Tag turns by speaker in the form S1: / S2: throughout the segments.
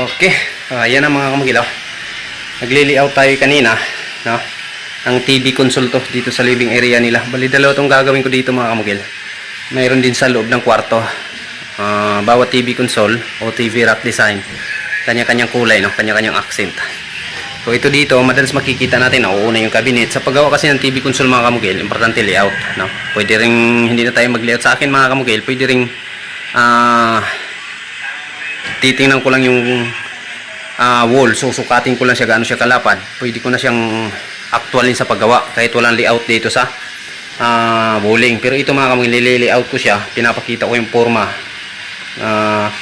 S1: Okay, uh, yan ang mga kamugilaw. Nagli-layout tayo kanina, no? Ang TV console to dito sa living area nila. Bali dalawa tong gagawin ko dito mga kamugil. Mayroon din sa loob ng kwarto. Ah, bawat TV console o TV rack design, kanya-kanyang kulay, no? Kanya-kanyang accent. So ito dito, madalas makikita natin nauuna yung cabinet. Sa paggawa kasi ng TV console mga kamugil, importante layout, no? Pwede ring hindi na tayo mag-layout sa akin mga kamugil, pwede ring ah titingnan ko lang yung ah, wall, susukatin ko lang siya gaano siya kalapad. Pwede ko na siyang actualin sa paggawa kahit walang layout dito sa ah, bowling. Pero ito mga kamugil, nililiaut ko siya, pinapakita ko yung forma. Ah,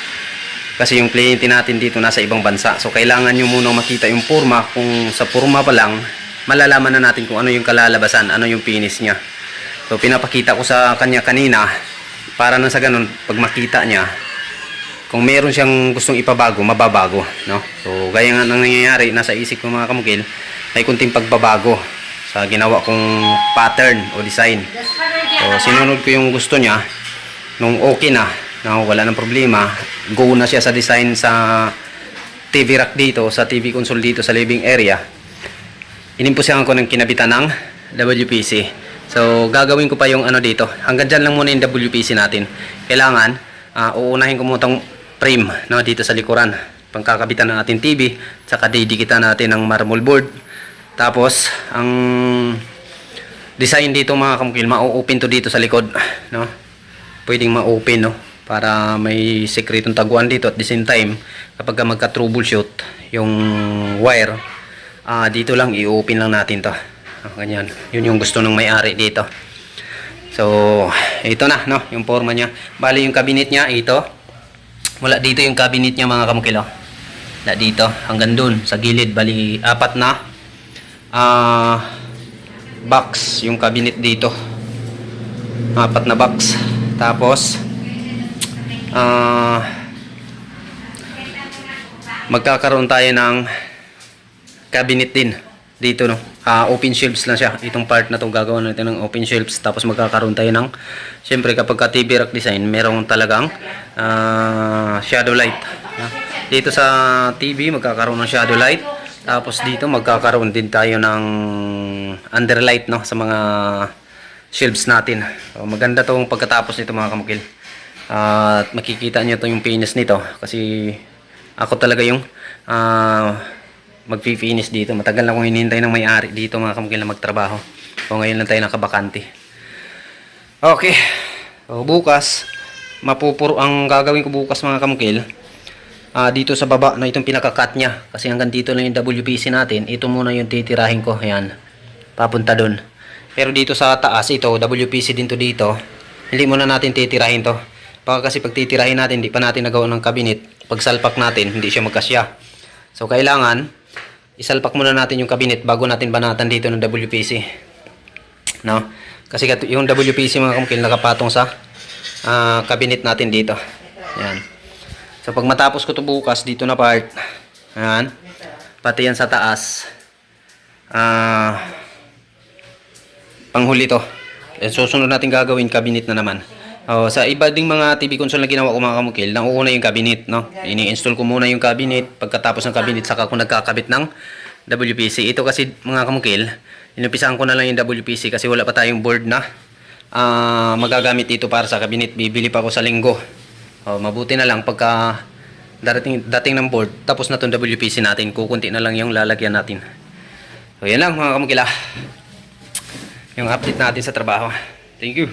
S1: kasi yung kliyente natin dito nasa ibang bansa. So kailangan nyo muna makita yung forma. Kung sa forma pa lang, malalaman na natin kung ano yung kalalabasan, ano yung finish niya. So pinapakita ko sa kanya kanina para nang sa ganun pag makita niya kung meron siyang gustong ipabago, mababago, no? So gaya nga nang nangyayari nasa isip ko mga kamukil, ay kunting pagbabago sa ginawa kong pattern o design. So sinunod ko yung gusto niya nung okay na, no, wala nang problema, go na siya sa design sa TV rack dito, sa TV console dito sa living area. Inimpusyahan ko ng kinabitan ng WPC. So, gagawin ko pa yung ano dito. Hanggang dyan lang muna yung WPC natin. Kailangan, ah, uunahin ko muna itong frame no, dito sa likuran. Pangkakabitan ng ating TV. Tsaka didikitan natin ng marble board. Tapos, ang design dito mga kamukil, ma-open to dito sa likod. No? Pwedeng ma-open, no? Para may sekretong taguan dito at the same time, kapag ka magka-troubleshoot yung wire, ah dito lang i-open lang natin to. Ah, ganyan. Yun yung gusto ng may-ari dito. So, ito na, no? Yung forma niya. Bali, yung cabinet niya, ito. Wala dito yung cabinet niya, mga kamukilo. Wala dito. Hanggang dun, sa gilid. Bali, apat na ah box yung cabinet dito. Apat na box. Tapos, ah magkakaroon tayo ng cabinet din dito no? Ah, open shelves lang siya. Itong part na to gagawin natin ng open shelves. Tapos magkakaroon tayo ng syempre kapag ka TV rack design merong talagang ah, shadow light. No? dito sa TV magkakaroon ng shadow light. Tapos dito magkakaroon din tayo ng underlight no? Sa mga shelves natin. So, maganda tong pagkatapos nito mga kamukil. At makikita niyo to yung finish nito. Kasi ako talaga yung ah magfi-finish dito. Matagal na akong hinihintay ng may-ari dito mga kamukil na magtrabaho. So ngayon lang tayo nakabakante. Okay. So bukas, mapupuro ang gagawin ko bukas mga kamukil. ah dito sa baba na itong pinaka-cut niya. Kasi hanggang dito lang yung WPC natin. Ito muna yung titirahin ko. Ayan. Papunta dun. Pero dito sa taas, ito, WPC din to dito. Hindi muna natin titirahin to. Baka kasi pag titirahin natin, hindi pa natin nagawa ng cabinet. Pag salpak natin, hindi siya magkasya. So, kailangan, isalpak muna natin yung cabinet bago natin banatan dito ng WPC. No? Kasi yung WPC mga kamukil nakapatong sa ah, cabinet natin dito. Yan. So, pag matapos ko to bukas, dito na part. Yan. Pati yan sa taas. Ah, panghuli to. And susunod natin gagawin cabinet na naman. Oh, sa iba ding mga TV console na ginawa ko mga kamukil, nauuna yung cabinet, no? Ini-install ko muna yung cabinet, pagkatapos ng cabinet saka ako nagkakabit ng WPC. Ito kasi mga kamukil, inumpisahan ko na lang yung WPC kasi wala pa tayong board na ah, magagamit dito para sa cabinet. Bibili pa ako sa linggo. Oh, mabuti na lang pagka darating dating ng board, tapos na tong WPC natin, kukunti na lang yung lalagyan natin. So, yan lang mga kamukila. Yung update natin sa trabaho. Thank you.